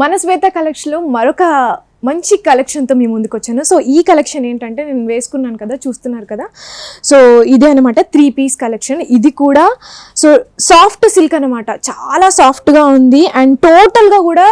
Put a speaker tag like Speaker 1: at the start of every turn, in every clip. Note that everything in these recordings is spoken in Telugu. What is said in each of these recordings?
Speaker 1: మన శ్వేత కలెక్షన్లో మరొక మంచి కలెక్షన్తో మీ ముందుకు వచ్చాను. సో ఈ కలెక్షన్ ఏంటంటే నేను వేసుకున్నాను కదా చూస్తున్నారు కదా. సో ఇదే అనమాట త్రీ పీస్ కలెక్షన్. ఇది కూడా సో సాఫ్ట్ సిల్క్ అనమాట చాలా సాఫ్ట్గా ఉంది. అండ్ టోటల్గా కూడా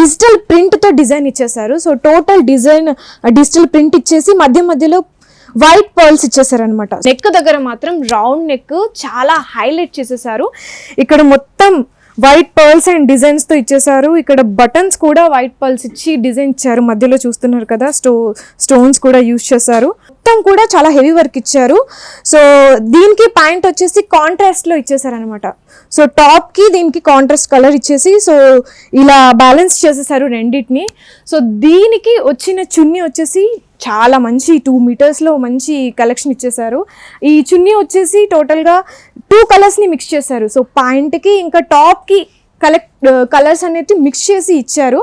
Speaker 1: డిజిటల్ ప్రింట్తో డిజైన్ ఇచ్చేసారు so total design digital print ఇచ్చేసి మధ్య మధ్యలో వైట్ పర్ల్స్ ఇచ్చేసారనమాట నెక్ దగ్గర మాత్రం రౌండ్ నెక్ చాలా హైలైట్ చేసేసారు ఇక్కడ మొత్తం వైట్ పర్ల్స్ అండ్ డిజైన్స్తో ఇచ్చేసారు ఇక్కడ బటన్స్ కూడా వైట్ పర్ల్స్ ఇచ్చి డిజైన్ ఇచ్చారు. మధ్యలో చూస్తున్నారు కదా స్టో స్టోన్స్ కూడా యూస్ చేశారు. మొత్తం కూడా చాలా హెవీ వర్క్ ఇచ్చారు. సో దీనికి పాయింట్ వచ్చేసి కాంట్రాస్ట్లో ఇచ్చేసారనమాట సో టాప్కి దీనికి కాంట్రాస్ట్ కలర్ ఇచ్చేసి సో ఇలా బ్యాలెన్స్ చేసేసారు రెండింటిని. సో దీనికి వచ్చిన చున్నీ వచ్చేసి చాలా మంచి టూ మీటర్స్లో మంచి కలెక్షన్ ఇచ్చేసారు. ఈ చున్నీ వచ్చేసి టోటల్గా టూ కలర్స్ని మిక్స్ చేశారు. సో పాయింట్కి ఇంకా టాప్కి కలెక్ట్ కలర్స్ అనేది మిక్స్ చేసి ఇచ్చారు.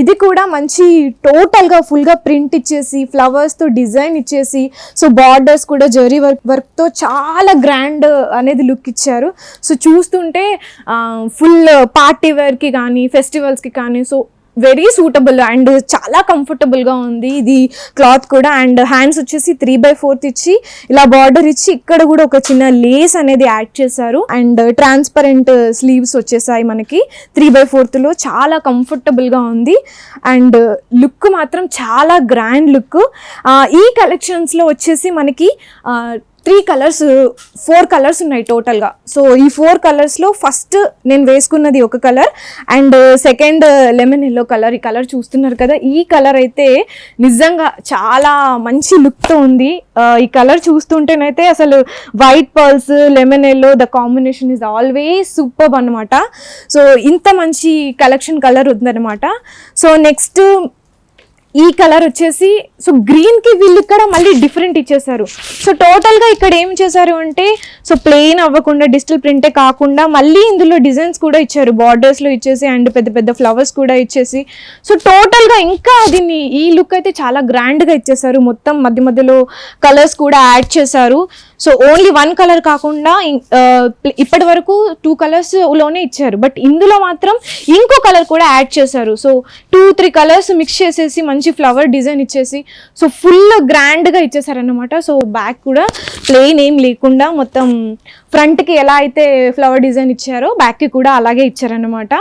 Speaker 1: ఇది కూడా మంచి టోటల్గా ఫుల్గా ప్రింట్ ఇచ్చేసి ఫ్లవర్స్తో డిజైన్ ఇచ్చేసి సో బార్డర్స్ కూడా జరీ వర్క్ వర్క్తో చాలా గ్రాండ్ అనేది లుక్ ఇచ్చారు. సో చూస్తుంటే ఫుల్ పార్టీ వేర్కి కానీ ఫెస్టివల్స్కి కానీ సో వెరీ సూటబుల్ అండ్ చాలా కంఫర్టబుల్గా ఉంది. ఇది క్లాత్ కూడా అండ్ హ్యాండ్స్ వచ్చేసి త్రీ బై ఫోర్త్ ఇచ్చి ఇలా బార్డర్ ఇచ్చి ఇక్కడ కూడా ఒక చిన్న లేస్ అనేది యాడ్ చేశారు. అండ్ ట్రాన్స్పరెంట్ స్లీవ్స్ వచ్చేసాయి మనకి. త్రీ బై ఫోర్త్లో చాలా కంఫర్టబుల్గా ఉంది. అండ్ లుక్ మాత్రం చాలా గ్రాండ్ లుక్ ఈ కలెక్షన్స్లో వచ్చేసి మనకి త్రీ కలర్స్ ఫోర్ కలర్స్ ఉన్నాయి టోటల్గా. సో ఈ ఫోర్ కలర్స్లో ఫస్ట్ నేను వేసుకున్నది ఒక colour and second lemon yellow colour ఈ కలర్ చూస్తున్నారు కదా. ఈ కలర్ అయితే నిజంగా చాలా మంచి లుక్తో ఉంది. ఈ కలర్ చూస్తుంటేనైతే అసలు white pearls lemon yellow the combination is always super అనమాట సో ఇంత మంచి కలెక్షన్ కలర్ ఉందన్నమాట. సో నెక్స్ట్ ఈ కలర్ వచ్చేసి సో గ్రీన్కి వీళ్ళు ఇక్కడ మళ్ళీ డిఫరెంట్ ఇచ్చేసారు సో టోటల్గా ఇక్కడ ఏం చేశారు అంటే సో ప్లెయిన్ అవ్వకుండా డిజిటల్ ప్రింటే కాకుండా మళ్ళీ ఇందులో డిజైన్స్ కూడా ఇచ్చారు. బార్డర్స్లో ఇచ్చేసి అండ్ పెద్ద పెద్ద ఫ్లవర్స్ కూడా ఇచ్చేసి. సో టోటల్గా ఇంకా దీన్ని ఈ లుక్ అయితే చాలా గ్రాండ్గా ఇచ్చేసారు మొత్తం మధ్య మధ్యలో కలర్స్ కూడా యాడ్ చేశారు. సో ఓన్లీ వన్ కలర్ కాకుండా ఇప్పటి వరకు టూ కలర్స్లోనే ఇచ్చారు. బట్ ఇందులో మాత్రం ఇంకో కలర్ కూడా యాడ్ చేశారు. So two three colours mix చేసేసి మంచి మంచి ఫ్లవర్ డిజైన్ ఇచ్చేసి సో ఫుల్ గ్రాండ్గా ఇచ్చేసారనమాట సో బ్యాక్ కూడా ప్లెయిన్ ఏం లేకుండా మొత్తం ఫ్రంట్కి ఎలా అయితే ఫ్లవర్ డిజైన్ ఇచ్చారో బ్యాక్కి కూడా అలాగే ఇచ్చారనమాట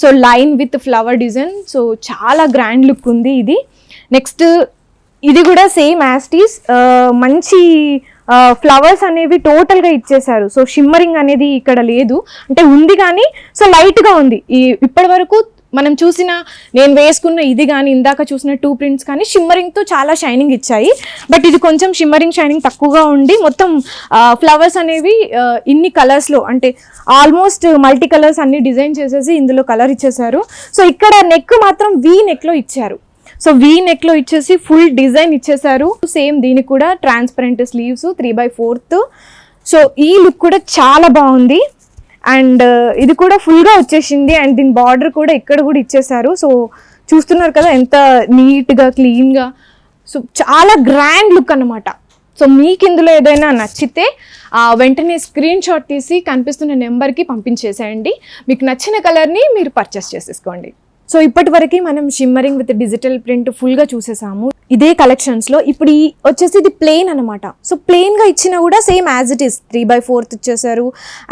Speaker 1: so line with flower design so చాలా గ్రాండ్ లుక్ ఉంది ఇది. నెక్స్ట్ ఇది కూడా సేమ్ యాస్టీస్ uh, మంచి uh, ఫ్లవర్స్ అనేవి టోటల్గా ఇచ్చేసారు. సో షిమ్మరింగ్ అనేది ఇక్కడ లేదు. అంటే ఉంది కానీ సో లైట్గా ఉంది. ఈ ఇప్పటి వరకు మనం చూసిన నేను వేసుకున్న ఇది కానీ ఇందాక చూసిన టూ ప్రింట్స్ కానీ షిమ్మరింగ్తో చాలా షైనింగ్ ఇచ్చాయి. బట్ ఇది కొంచెం షిమ్మరింగ్ షైనింగ్ తక్కువగా ఉండి మొత్తం ఫ్లవర్స్ అనేవి ఇన్ని కలర్స్లో అంటే ఆల్మోస్ట్ మల్టీ కలర్స్ అన్ని డిజైన్ చేసేసి ఇందులో కలర్ ఇచ్చేసారు సో ఇక్కడ నెక్ మాత్రం వీ నెక్లో ఇచ్చారు. సో వీ నెక్లో ఇచ్చేసి ఫుల్ డిజైన్ ఇచ్చేసారు సేమ్ దీనికి కూడా transparent sleeves three by fourth so ఈ లుక్ కూడా చాలా బాగుంది. అండ్ uh, ఇది కూడా ఫుల్గా వచ్చేసింది అండ్ దీని బార్డర్ కూడా ఇక్కడ కూడా ఇచ్చేసారు సో చూస్తున్నారు కదా ఎంత నీట్గా క్లీన్గా సో చాలా గ్రాండ్ లుక్ అనమాట సో మీకు ఇందులో ఏదైనా నచ్చితే వెంటనే స్క్రీన్ షాట్ తీసి కనిపిస్తున్న నెంబర్కి పంపించేసేయండి. మీకు నచ్చిన కలర్ని మీరు పర్చేస్ చేసేసుకోండి. సో ఇప్పటి వరకు మనం షిమ్మరింగ్ విత్ డిజిటల్ ప్రింట్ ఫుల్గా చూసేసాము. ఇదే కలెక్షన్స్లో ఇప్పుడు ఈ వచ్చేసి ఇది ప్లెయిన్ అనమాట సో ప్లెయిన్గా ఇచ్చినా కూడా same as it is three by fourth ఇచ్చేసారు.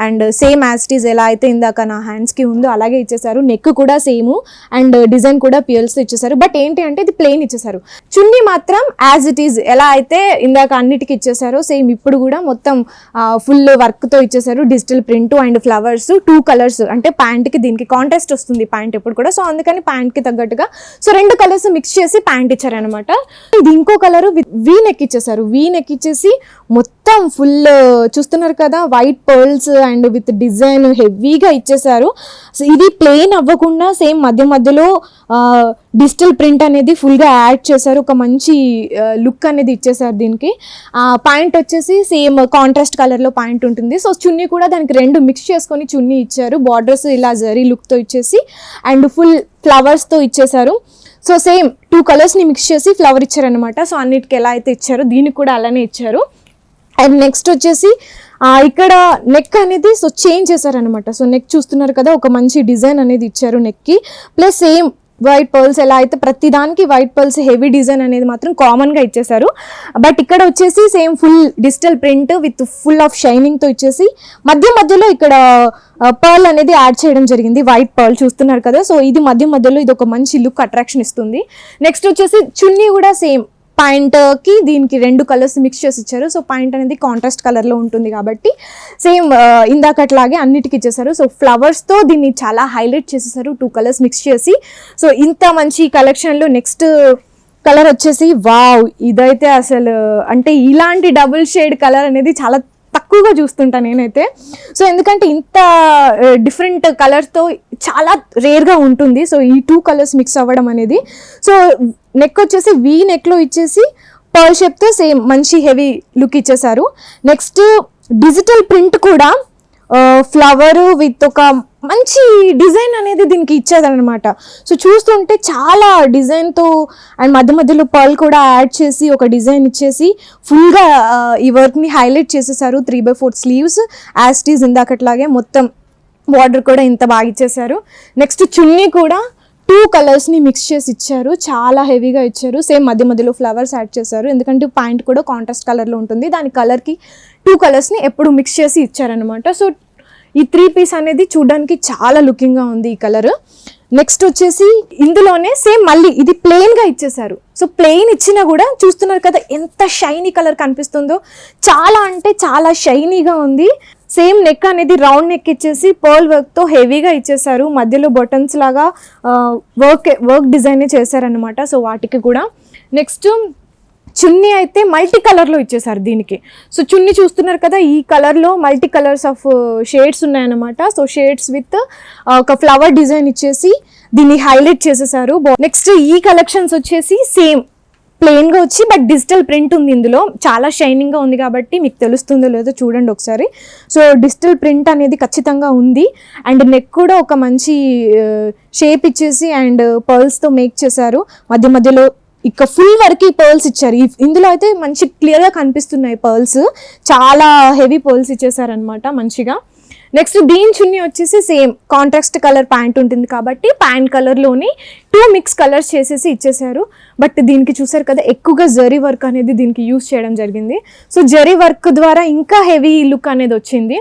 Speaker 1: And same as it is ఎలా అయితే ఇందాక నా హ్యాండ్స్కి ఉందో అలాగే ఇచ్చేసారు. నెక్ కూడా సేమ్ అండ్ డిజైన్ కూడా పియల్స్తో ఇచ్చేసారు. బట్ ఏంటి అంటే ఇది ప్లెయిన్ ఇచ్చేసారు. చున్నీ మాత్రం యాజ్ ఇట్ ఈస్ ఎలా అయితే ఇందాక అన్నిటికీ ఇచ్చేసారో సేమ్ ఇప్పుడు కూడా మొత్తం ఫుల్ వర్క్తో ఇచ్చేసారు. Digital print and flowers two colours అంటే ప్యాంట్కి దీనికి కాంటెస్ట్ వస్తుంది. ప్యాంట్ ఎప్పుడు కూడా. సో అందుకని ప్యాంట్కి తగ్గట్టుగా. సో రెండు కలర్స్ మిక్స్ చేసి ప్యాంట్ ఇచ్చారనమాట ఇది ఇంకో కలర్ వీ నెక్ ఇచ్చేసారు వీ నెక్ ఇచ్చేసి మొత్తం ఫుల్ చూస్తున్నారు కదా white pearls and with design హెవీగా ఇచ్చేసారు సో ఇది ప్లెయిన్ అవ్వకుండా సేమ్ మధ్య మధ్యలో డిజిటల్ ప్రింట్ అనేది ఫుల్గా యాడ్ చేశారు. ఒక మంచి లుక్ అనేది ఇచ్చేసారు దీనికి. పాయింట్ వచ్చేసి సేమ్ కాంట్రాస్ట్ కలర్లో పాయింట్ ఉంటుంది. సో చున్నీ కూడా దానికి రెండు మిక్స్ చేసుకొని చున్నీ ఇచ్చారు. బార్డర్స్ ఇలా జరీ లుక్తో ఇచ్చేసి అండ్ ఫుల్ ఫ్లవర్స్తో ఇచ్చేసారు సో సేమ్ టూ కలర్స్ని మిక్స్ చేసి ఫ్లవర్ ఇచ్చారనమాట సో అన్నిటికి ఎలా అయితే ఇచ్చారో దీనికి కూడా అలానే ఇచ్చారు. అండ్ నెక్స్ట్ వచ్చేసి ఇక్కడ నెక్ అనేది సో చేంజ్ చేశారనమాట సో నెక్ చూస్తున్నారు కదా ఒక మంచి డిజైన్ అనేది ఇచ్చారు నెక్కి. ప్లస్ సేమ్ వైట్ పర్ల్స్ ఎలా అయితే ప్రతిదానికి వైట్ పర్ల్స్ హెవీ డిజైన్ అనేది మాత్రం కామన్గా ఇచ్చేసారు బట్ ఇక్కడ వచ్చేసి same full digital print with full of షైనింగ్తో ఇచ్చేసి మధ్య మధ్యలో ఇక్కడ పర్ల్ అనేది యాడ్ చేయడం జరిగింది. వైట్ పర్ల్ చూస్తున్నారు కదా. సో ఇది మధ్య మధ్యలో ఇది ఒక మంచి లుక్ అట్రాక్షన్ ఇస్తుంది. నెక్స్ట్ వచ్చేసి చున్నీ కూడా సేమ్ పాయింట్కి దీనికి రెండు కలర్స్ మిక్స్ చేసి ఇచ్చారు. సో పాయింట్ అనేది కాంట్రాస్ట్ కలర్లో ఉంటుంది కాబట్టి సేమ్ ఇందాకట్లాగే అన్నిటికి ఇచ్చేసారు. సో ఫ్లవర్స్తో దీన్ని చాలా హైలైట్ చేసేసారు. టూ కలర్స్ మిక్స్ చేసి. సో ఇంత మంచి కలెక్షన్లో నెక్స్ట్ కలర్ వచ్చేసి వావ్ ఇదైతే అసలు అంటే ఇలాంటి డబుల్ షేడ్ కలర్ అనేది చాలా తక్కువగా చూస్తుంటా నేనైతే. సో ఎందుకంటే ఇంత డిఫరెంట్ కలర్స్తో చాలా రేర్గా ఉంటుంది. సో ఈ టూ కలర్స్ మిక్స్ అవ్వడం అనేది. సో నెక్ వచ్చేసి వీ నెక్లో ఇచ్చేసి పర్ల్ షేప్తో సేమ్ మంచి హెవీ లుక్ ఇచ్చేసారు నెక్స్ట్ డిజిటల్ ప్రింట్ కూడా ఫ్లవర్ విత్ ఒక మంచి డిజైన్ అనేది దీనికి ఇచ్చేదనమాట సో చూస్తుంటే చాలా డిజైన్తో అండ్ మధ్య మధ్యలో పర్ల్ కూడా యాడ్ చేసి ఒక డిజైన్ ఇచ్చేసి ఫుల్గా ఈ వర్క్ని హైలైట్ చేసేసారు. త్రీ బై ఫోర్ స్లీవ్స్ యాస్టీస్ ఇందాకట్లాగే మొత్తం బార్డర్ కూడా ఇంత బాగా ఇచ్చేసారు. నెక్స్ట్ చున్నీ కూడా టూ కలర్స్ని మిక్స్ చేసి ఇచ్చారు. చాలా హెవీగా ఇచ్చారు. సేమ్ మధ్య మధ్యలో ఫ్లవర్స్ యాడ్ చేశారు. ఎందుకంటే పాయింట్ కూడా కాంట్రాస్ట్ కలర్లో ఉంటుంది. దాని కలర్కి టూ కలర్స్ని ఎప్పుడు మిక్స్ చేసి ఇచ్చారనమాట సో ఈ త్రీ పీస్ అనేది చూడడానికి చాలా లుకింగ్గా ఉంది ఈ కలర్ నెక్స్ట్ వచ్చేసి ఇందులోనే సేమ్ మళ్ళీ ఇది ప్లెయిన్గా ఇచ్చేసారు సో ప్లెయిన్ ఇచ్చినా కూడా చూస్తున్నారు కదా ఎంత షైనీ కలర్ కనిపిస్తుందో. చాలా అంటే చాలా షైనీగా ఉంది. సేమ్ నెక్ అనేది రౌండ్ నెక్ ఇచ్చేసి పర్ల్ వర్క్తో హెవీగా ఇచ్చేసారు మధ్యలో బటన్స్ లాగా వర్క్ వర్క్ డిజైన్ చేశారనమాట సో వాటికి కూడా. నెక్స్ట్ చున్నీ అయితే మల్టీ కలర్లో ఇచ్చేసారు దీనికి. సో చున్నీ చూస్తున్నారు కదా ఈ కలర్లో మల్టీ కలర్స్ ఆఫ్ షేడ్స్ ఉన్నాయన్నమాట. సో షేడ్స్ విత్ ఒక ఫ్లవర్ డిజైన్ ఇచ్చేసి దీన్ని హైలైట్ చేసేసారు నెక్స్ట్ ఈ కలెక్షన్స్ వచ్చేసి సేమ్ ప్లెయిన్గా వచ్చి బట్ డిజిటల్ ప్రింట్ ఉంది ఇందులో. చాలా షైనింగ్గా ఉంది కాబట్టి మీకు తెలుస్తుందో లేదో చూడండి ఒకసారి. సో డిజిటల్ ప్రింట్ అనేది ఖచ్చితంగా ఉంది. అండ్ నెక్ కూడా ఒక మంచి uh, షేప్ ఇచ్చేసి అండ్ పర్ల్స్తో మేక్ చేశారు. మధ్య మధ్యలో ఇక ఫుల్ వరకు పర్ల్స్ ఇచ్చారు. ఇందులో అయితే మంచి క్లియర్గా కనిపిస్తున్నాయి పర్ల్స్ చాలా హెవీ పర్ల్స్ ఇచ్చేసారనమాట మంచిగా. నెక్స్ట్ దీని చున్నీ వచ్చేసి సేమ్ కాంట్రాక్స్ట్ కలర్ ప్యాంట్ ఉంటుంది కాబట్టి ప్యాంట్ కలర్లోని టూ మిక్స్ కలర్స్ చేసేసి ఇచ్చేసారు. బట్ దీనికి చూసారు కదా ఎక్కువగా జరీ వర్క్ అనేది దీనికి యూస్ చేయడం జరిగింది. సో జరీ వర్క్ ద్వారా ఇంకా హెవీ లుక్ అనేది వచ్చింది.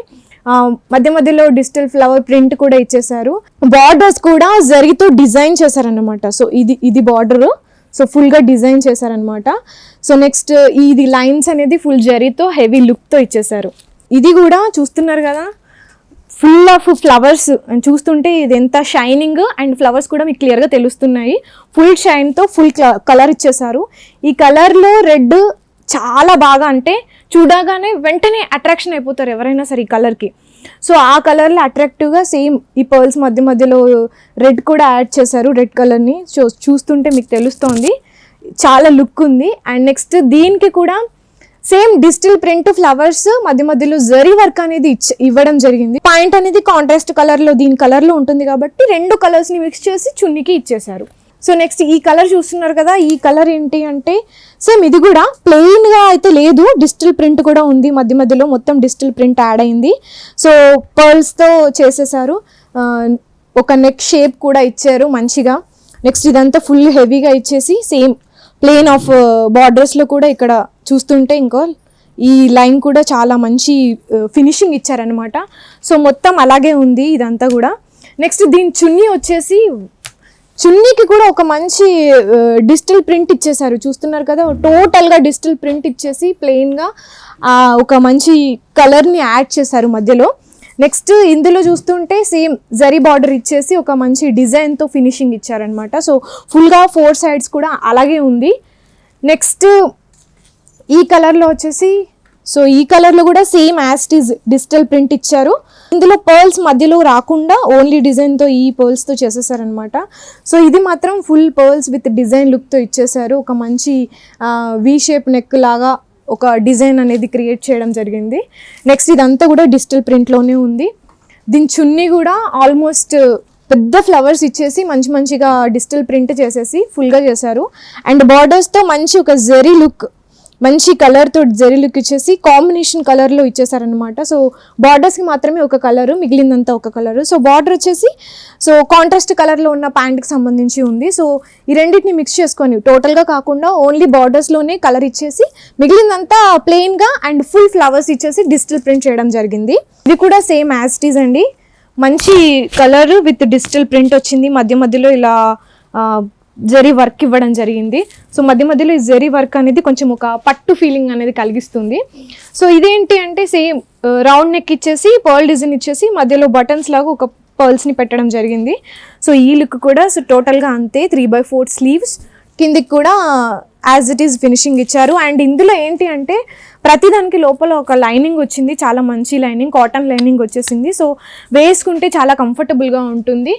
Speaker 1: మధ్య మధ్యలో డిజిటల్ ఫ్లవర్ ప్రింట్ కూడా ఇచ్చేసారు. బార్డర్స్ కూడా జరీతో డిజైన్ చేశారనమాట సో ఇది ఇది బార్డర్ సో ఫుల్గా డిజైన్ చేశారనమాట. సో నెక్స్ట్ ఇది లైన్స్ అనేది ఫుల్ జరీతో హెవీ లుక్తో ఇచ్చేసారు ఇది కూడా చూస్తున్నారు కదా ఫుల్ ఆఫ్ ఫ్లవర్స్. చూస్తుంటే ఇది ఎంత షైనింగ్ అండ్ ఫ్లవర్స్ కూడా మీకు క్లియర్గా తెలుస్తున్నాయి. ఫుల్ షైన్తో ఫుల్ కలర్ ఇచ్చేసారు ఈ కలర్లో రెడ్ చాలా బాగా అంటే చూడగానే వెంటనే అట్రాక్షన్ అయిపోతారు ఎవరైనా సరే ఈ కలర్కి. సో ఆ కలర్లో అట్రాక్టివ్గా సేమ్ ఈ పర్ల్స్ మధ్య మధ్యలో రెడ్ కూడా యాడ్ చేశారు రెడ్ కలర్ని. చూ చూస్తుంటే మీకు తెలుస్తోంది. చాలా లుక్ ఉంది. అండ్ నెక్స్ట్ దీనికి కూడా సేమ్ డిజిటల్ ప్రింట్ ఫ్లవర్స్ మధ్య మధ్యలో జరీ వర్క్ అనేది ఇవ్వడం జరిగింది. పాయింట్ అనేది కాంట్రాస్ట్ కలర్లో దీని కలర్లో ఉంటుంది కాబట్టి రెండు కలర్స్ని మిక్స్ చేసి చున్నీకి ఇచ్చేశారు. సో నెక్స్ట్ ఈ కలర్ చూస్తున్నారు కదా ఈ కలర్ ఏంటి అంటే సేమ్ ఇది కూడా ప్లెయిన్గా అయితే లేదు. డిజిటల్ ప్రింట్ కూడా ఉంది. మధ్య మధ్యలో మొత్తం డిజిటల్ ప్రింట్ యాడ్ అయింది. సో పర్ల్స్తో చేసేసారు. ఒక నెక్ షేప్ కూడా ఇచ్చారు మంచిగా. నెక్స్ట్ ఇదంతా ఫుల్ హెవీగా ఇచ్చేసి సేమ్ ప్లేన్ ఆఫ్ బార్డర్స్లో కూడా ఇక్కడ చూస్తుంటే ఇంకో ఈ లైన్ కూడా చాలా మంచి uh, ఫినిషింగ్ ఇచ్చారనమాట సో మొత్తం అలాగే ఉంది ఇదంతా కూడా. నెక్స్ట్ దీని చున్నీ వచ్చేసి చున్నీకి కూడా ఒక మంచి డిజిటల్ ప్రింట్ ఇచ్చేసారు చూస్తున్నారు కదా టోటల్గా డిజిటల్ ప్రింట్ ఇచ్చేసి ప్లెయిన్గా ఒక మంచి కలర్ని యాడ్ చేశారు మధ్యలో. నెక్స్ట్ ఇందులో చూస్తుంటే సేమ్ జరీ బార్డర్ ఇచ్చేసి ఒక మంచి డిజైన్తో ఫినిషింగ్ ఇచ్చారనమాట సో ఫుల్గా ఫోర్ సైడ్స్ కూడా అలాగే ఉంది. నెక్స్ట్ ఈ కలర్లో వచ్చేసి సో ఈ కలర్లో కూడా సేమ్ యాస్టీజ్ డిజిటల్ ప్రింట్ ఇచ్చారు. ఇందులో పర్ల్స్ మధ్యలో రాకుండా ఓన్లీ డిజైన్తో ఈ పర్ల్స్తో చేసేసారనమాట సో ఇది మాత్రం ఫుల్ పర్ల్స్ విత్ డిజైన్ లుక్తో ఇచ్చేసారు. ఒక మంచి వి షేప్ నెక్ లాగా ఒక డిజైన్ అనేది క్రియేట్ చేయడం జరిగింది. నెక్స్ట్ ఇదంతా కూడా డిజిటల్ ప్రింట్లోనే ఉంది. దీని చున్నీ కూడా ఆల్మోస్ట్ పెద్ద ఫ్లవర్స్ ఇచ్చేసి మంచి మంచిగా డిజిటల్ ప్రింట్ చేసేసి ఫుల్గా చేశారు. అండ్ బార్డర్స్తో మంచి ఒక జెరీ లుక్ మంచి కలర్తో తోటి జరీ లుక్ ఇచ్చేసి కాంబినేషన్ కలర్లో ఇచ్చేసారనమాట సో బార్డర్స్కి మాత్రమే ఒక కలర్ మిగిలిందంతా ఒక కలరు సో బార్డర్ వచ్చేసి సో కాంట్రాస్ట్ కలర్లో ఉన్న ప్యాంట్కి సంబంధించి ఉంది. సో ఈ రెండింటిని మిక్స్ చేసుకొని టోటల్గా కాకుండా ఓన్లీ బార్డర్స్లోనే కలర్ ఇచ్చేసి మిగిలిందంతా ప్లెయిన్గా అండ్ ఫుల్ ఫ్లవర్స్ ఇచ్చేసి డిజిటల్ ప్రింట్ చేయడం జరిగింది. ఇది కూడా సేమ్ యాజ్ ఇట్ అండి. మంచి కలర్ విత్ డిజిటల్ ప్రింట్ వచ్చింది. మధ్య మధ్యలో ఇలా జరీ వర్క్ ఇవ్వడం జరిగింది. సో మధ్య మధ్యలో ఈ జరీ వర్క్ అనేది కొంచెం ఒక పట్టు ఫీలింగ్ అనేది కలిగిస్తుంది. సో ఇదేంటి అంటే సేమ్ రౌండ్ నెక్ ఇచ్చేసి పర్ల్ డిజైన్ ఇచ్చేసి మధ్యలో బటన్స్ లాగా ఒక పర్ల్స్ని పెట్టడం జరిగింది. సో ఈ లుక్ కూడా సో టోటల్గా అంతే త్రీ బై ఫోర్ స్లీవ్స్. కిందికి కూడా యాజ్ ఇట్ ఈస్ ఫినిషింగ్ ఇచ్చారు. అండ్ ఇందులో ఏంటి అంటే ప్రతిదానికి లోపల ఒక లైనింగ్ వచ్చింది చాలా మంచి లైనింగ్ కాటన్ లైనింగ్ వచ్చేసింది. సో వేసుకుంటే చాలా కంఫర్టబుల్గా ఉంటుంది.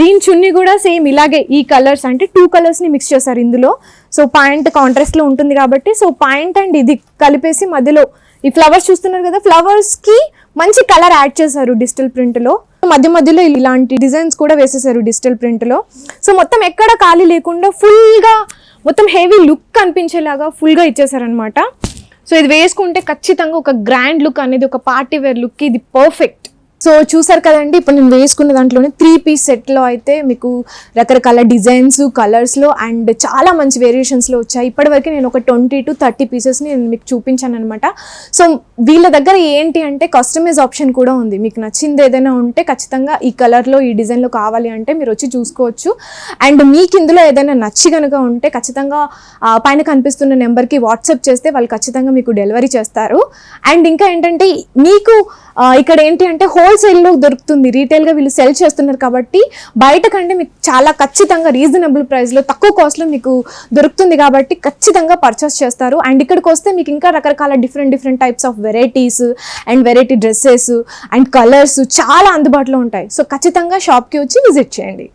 Speaker 1: దీని చున్నీ కూడా సేమ్ ఇలాగే ఈ కలర్స్ అంటే టూ కలర్స్ని మిక్స్ చేశారు ఇందులో. సో పాయింట్ కాంట్రాస్ట్లో ఉంటుంది కాబట్టి సో పాయింట్ అండ్ ఇది కలిపేసి మధ్యలో ఈ ఫ్లవర్స్ చూస్తున్నారు కదా ఫ్లవర్స్కి మంచి కలర్ యాడ్ చేశారు డిజిటల్ ప్రింట్లో. మధ్య మధ్యలో ఇలాంటి డిజైన్స్ కూడా వేసేసారు డిజిటల్ ప్రింట్లో. సో మొత్తం ఎక్కడ ఖాళీ లేకుండా ఫుల్గా మొత్తం హెవీ లుక్ కనిపించేలాగా ఫుల్గా ఇచ్చేసారనమాట సో ఇది వేసుకుంటే ఖచ్చితంగా ఒక గ్రాండ్ లుక్ అనేది ఒక పార్టీ వేర్ లుక్ ఇది పర్ఫెక్ట్ సో చూసారు కదండి ఇప్పుడు నేను వేసుకున్న దాంట్లోనే త్రీ పీస్ సెట్లో అయితే మీకు రకరకాల డిజైన్స్ కలర్స్లో అండ్ చాలా మంచి వేరియేషన్స్లో వచ్చాయి. ఇప్పటివరకు నేను ఒక ట్వంటీ టు థర్టీ పీసెస్ని నేను మీకు చూపించాను అనమాట సో వీళ్ళ దగ్గర ఏంటి అంటే కస్టమైజ్ ఆప్షన్ కూడా ఉంది. మీకు నచ్చింది ఏదైనా ఉంటే ఖచ్చితంగా ఈ కలర్లో ఈ డిజైన్లో కావాలి అంటే మీరు వచ్చి చూసుకోవచ్చు. అండ్ మీకు ఇందులో ఏదైనా నచ్చి కనుక ఉంటే ఖచ్చితంగా పైన కనిపిస్తున్న నెంబర్కి వాట్సాప్ చేస్తే వాళ్ళు ఖచ్చితంగా మీకు డెలివరీ చేస్తారు. అండ్ ఇంకా ఏంటంటే మీకు ఇక్కడ ఏంటి అంటే హోల్సేల్లో దొరుకుతుంది. రీటైల్గా వీళ్ళు సెల్ చేస్తున్నారు కాబట్టి బయట కంటే మీకు చాలా ఖచ్చితంగా రీజనబుల్ ప్రైస్లో తక్కువ కాస్ట్లో మీకు దొరుకుతుంది కాబట్టి ఖచ్చితంగా పర్చేస్ చేస్తారు. అండ్ ఇక్కడికి వస్తే మీకు ఇంకా రకరకాల different different types of varieties and variety dresses and colours చాలా అందుబాటులో ఉంటాయి. సో ఖచ్చితంగా షాప్కి వచ్చి విజిట్ చేయండి.